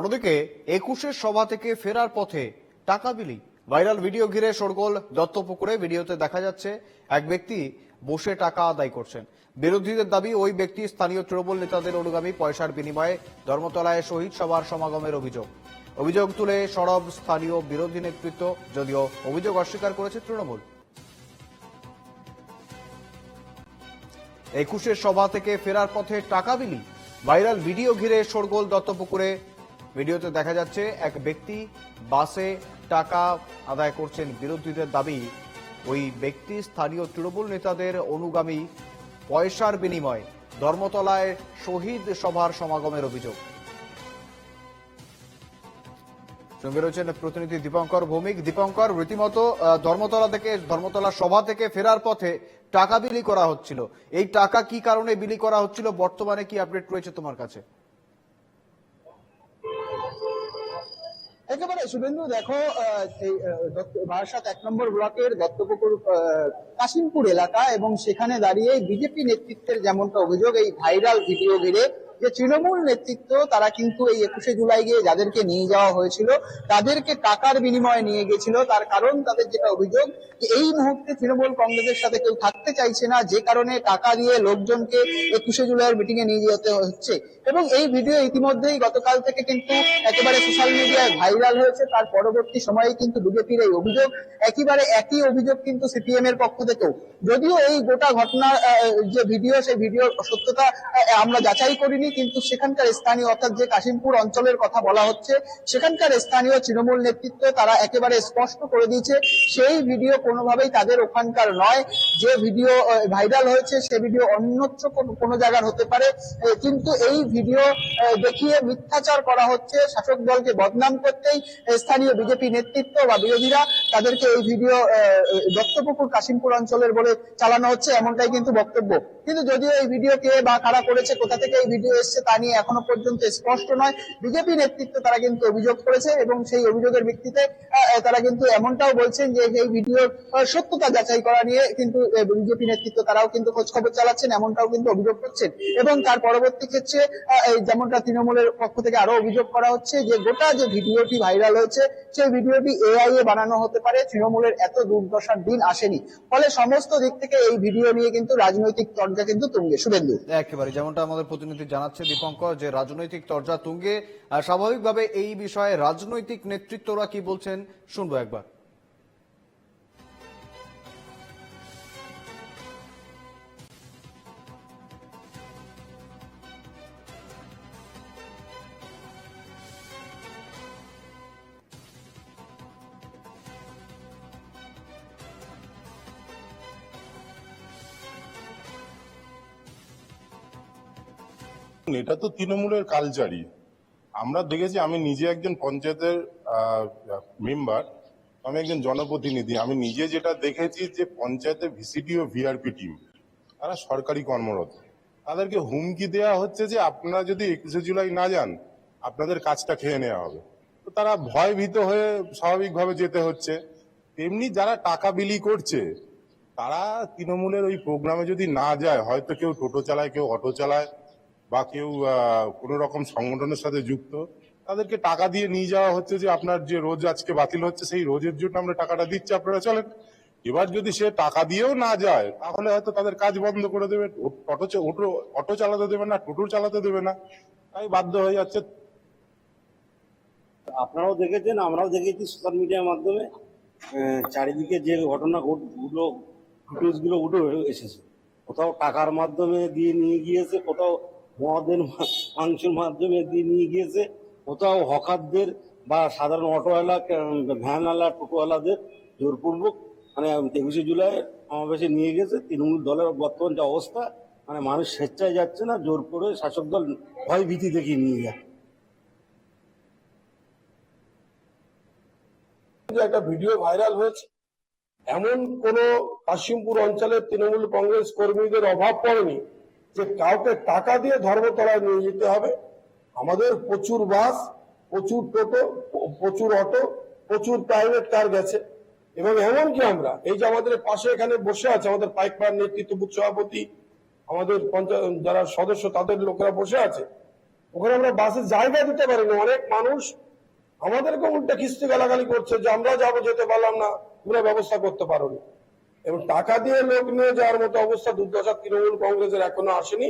অন্যদিকে একুশের সভা থেকে ফেরার পথে টাকা বিলি ভাইরাল ভিডিও ঘিরে শোরগোল, দত্তপুকুরে ভিডিওতে দেখা যাচ্ছে এক ব্যক্তি বসে টাকা আদায় করছেন। বিরোধীদের দাবি, ওই ব্যক্তি স্থানীয় তৃণমূল নেতাদের অনুগামী পয়সার বিনিময়ে ধর্মতলায় শহীদ সভার সমাগমের অভিযোগ। অভিযোগ তুলে সরব স্থানীয় বিরোধী নেতৃত্ব, যদিও অভিযোগ অস্বীকার করেছে তৃণমূল। একুশের সভা থেকে ফেরার পথে টাকা বিলি ভাইরাল ভিডিও ঘিরে শোরগোল, দত্তপুকুরে ভিডিওতে দেখা যাচ্ছে এক ব্যক্তি বাসে টাকা আদায় করছেন বিরোধীদের দাবি। ওই ব্যক্তি স্থানীয় তৃণমূল নেতাদের অনুগামী পয়সার বিনিময়ে ধর্মতলায় শহীদ সভার সমাগমের অভিযোগ। সঙ্গে রয়েছেন প্রতিনিধি দীপঙ্কর ভৌমিক। দীপঙ্কর, রীতিমতো ধর্মতলা থেকে, ধর্মতলা সভা থেকে ফেরার পথে টাকা বিলি করা হচ্ছিল। এই টাকা কি কারণে বিলি করা হচ্ছিল? বর্তমানে কি আপডেট রয়েছে তোমার কাছে? একেবারে, শুভেন্দু, দেখো এই বারাসাত এক নম্বর ব্লকের দত্তপুকুর কাশিমপুর এলাকা এবং সেখানে দাঁড়িয়ে বিজেপি নেতৃত্বের যেমনটা অভিযোগ, এই ভাইরাল ভিডিও ঘিরে যে তৃণমূল নেতৃত্ব, তারা কিন্তু এই একুশে জুলাই গিয়ে যাদেরকে নিয়ে যাওয়া হয়েছিল, তাদেরকে টাকার বিনিময়ে নিয়ে গেছিল তার কারণ তাদের যেটা অভিযোগ, যে এই মুহূর্তে তৃণমূল কংগ্রেসের সাথে কেউ থাকতে চাইছে না, যে কারণে টাকা দিয়ে লোকজনকে একুশে জুলাইয়ের মিটিং এ নিয়ে যেতে হচ্ছে। এবং এই ভিডিও ইতিমধ্যেই গতকাল থেকে কিন্তু একেবারে সোশ্যাল মিডিয়ায় ভাইরাল হয়েছে। তার পরবর্তী সময়ে কিন্তু বিজেপির এই অভিযোগ, একেবারে একই অভিযোগ কিন্তু সিপিএম এর পক্ষ থেকেও। যদিও এই গোটা ঘটনার যে ভিডিও সেই ভিডিওর সত্যতা আমরা যাচাই করিনি। কিন্তু সেখানকার স্থানীয়, অর্থাৎ যে কাশিমপুর অঞ্চলের কথা বলা হচ্ছে, সেখানকার স্থানীয় তৃণমূল নেতৃত্ব তারা একেবারে স্পষ্ট করে দিয়েছে, সেই ভিডিও কোনোভাবেই তাদের ওখানকার নয়। যে ভিডিও ভাইরাল হয়েছে, সে ভিডিও অন্যত্র কোনো- জায়গার হতে পারে। কিন্তু এই ভিডিও দেখিয়ে মিথ্যাচার করা হচ্ছে, শাসক দলকে বদনাম করতেই স্থানীয় বিজেপি নেতৃত্ব বা বিরোধীরা তাদেরকে এই ভিডিও দত্তপুকুর কাশিমপুর অঞ্চলের বলে চালানো হচ্ছে, এমনটাই কিন্তু বক্তব্য। কিন্তু যদিও এই ভিডিও কে বা কারা করেছে, কোথা থেকে এই ভিডিও এসছে তা নিয়ে এখনও পর্যন্ত স্পষ্ট নয়। বিজেপি নেতৃত্ব তারা কিন্তু অভিযোগ করেছে এবং সেই অভিযোগের ভিত্তিতে তারা কিন্তু এমনটাও বলছেন যে এই ভিডিওর সত্যতা যাচাই করা নিয়ে কিন্তু বিজেপি নেতৃত্ব তারাও কিন্তু খোঁজ খবর চালাচ্ছেন, এমনটাও কিন্তু অভিযোগ করছেন। এবং তার পরবর্তী ক্ষেত্রে যেমনটা তৃণমূলের পক্ষ থেকে আরও অভিযোগ করা হচ্ছে যে গোটা যে ভিডিওটি ভাইরাল হয়েছে, সেই ভিডিওটি এআই এ বানানো হতে পারে। তৃণমূলের এত দুর্দশার দিন আসেনি। ফলে সমস্ত দিক থেকে এই ভিডিও নিয়ে কিন্তু রাজনৈতিক চর্চা কিন্তু তুঙ্গে। শুভেন্দু। একেবারে, যেমনটা আমাদের প্রতিনিধি জানাচ্ছে দীপঙ্কর, যে রাজনৈতিক তর্জা তুঙ্গে। স্বাভাবিকভাবে এই বিষয়ে রাজনৈতিক নেতৃত্বরা কি বলছেন, শুনব একবার। এটা তো তৃণমূলের কালচারই আমরা দেখেছি, আমি নিজে একজন পঞ্চায়েতের মেম্বার আমি একজন জনপ্রতিনিধি। আমি নিজে যেটা দেখেছি যে পঞ্চায়েতে ভিসিডি ও ভিআরপি টিম তারা সরকারি কর্মরত। তাদেরকে হুমকি দেওয়া হচ্ছে যে, আপনারা যদি একুশে জুলাই না যান, আপনাদের কাজটা খেয়ে নেওয়া হবে। তো তারা ভয় ভীত হয়ে স্বাভাবিকভাবে যেতে হচ্ছে। তেমনি যারা টাকা বিলি করছে, তারা তৃণমূলের ওই প্রোগ্রামে যদি না যায়, হয়তো কেউ টোটো চালায়, কেউ অটো চালায় বা কেউ কোনো রকম সংগঠনের সাথে যুক্ত, তাদেরকে টাকা দিয়ে নিয়ে যাওয়া হচ্ছে যে আপনার যে রোজ আজকে বাতিল হচ্ছে, সেই রোজের জন্য আমরা টাকাটা দিচ্ছি, আপনারা চলেন। এবার যদি সে টাকা দিয়েও না যায়, তাহলে হয়তো তাদের কাজ বন্ধ করে দেবে, অটো অটো অটো চালাতে দেবে না, টোটো চালাতে দেবে না, তাই বাধ্য হয়ে যাচ্ছে। আপনারাও দেখেছেন, আমরাও দেখেছি সোশ্যাল মিডিয়ার মাধ্যমে চারিদিকে যে ঘটনা ঘটগুলো ফুটেজগুলো উঠে এসেছে। কোথাও টাকার মাধ্যমে দিয়ে নিয়ে গিয়েছে, কোথাও মদের মাংসের মাধ্যমে দিয়ে নিয়ে গিয়েছে। কোথাও হকারদের বা সাধারণ অটোওয়ালা ভ্যানওয়ালা, টোটোওয়ালাদের জোরপূর্বক মানে একুশে জুলাই সমাবেশে নিয়ে গেছে। তৃণমূল দলের বর্তমান যে অবস্থা মানে মানুষ স্বেচ্ছায় যাচ্ছে না, জোর করে শাসক দল ভয় ভীতি দেখিয়ে নিয়ে যাচ্ছে যে একটা ভিডিও ভাইরাল হয়েছে, এমন কোন কাশিমপুর অঞ্চলের তৃণমূল কংগ্রেস কর্মীদের অভাব পড়েনি যে কাউকে টাকা দিয়ে ধর্মতলায় নিয়ে যেতে হবে। আমাদের প্রচুর বাস, প্রচুর টোটো, প্রচুর অটো, প্রচুর প্রাইভেট কার গেছে। এবং এমনকি আমরা, এই যে আমাদের পাশে এখানে বসে আছে আমাদের পাইকপাড় নেতৃত্ব সভাপতি, আমাদের পঞ্চায়েত, যারা সদস্য, তাদের লোকেরা বসে আছে। ওখানে আমরা বাসে জায়গা দিতে পারিনি, অনেক মানুষ আমাদেরকে উল্টে কিস্তি গালাগালি করছে যে আমরা যাব যেতে পারলাম না, তোমরা ব্যবস্থা করতে পারোনি এবং টাকা দিয়ে লোক নিয়ে যাওয়ার মতো অবস্থা দুর্দশা তৃণমূল কংগ্রেসের এখনও আসেনি।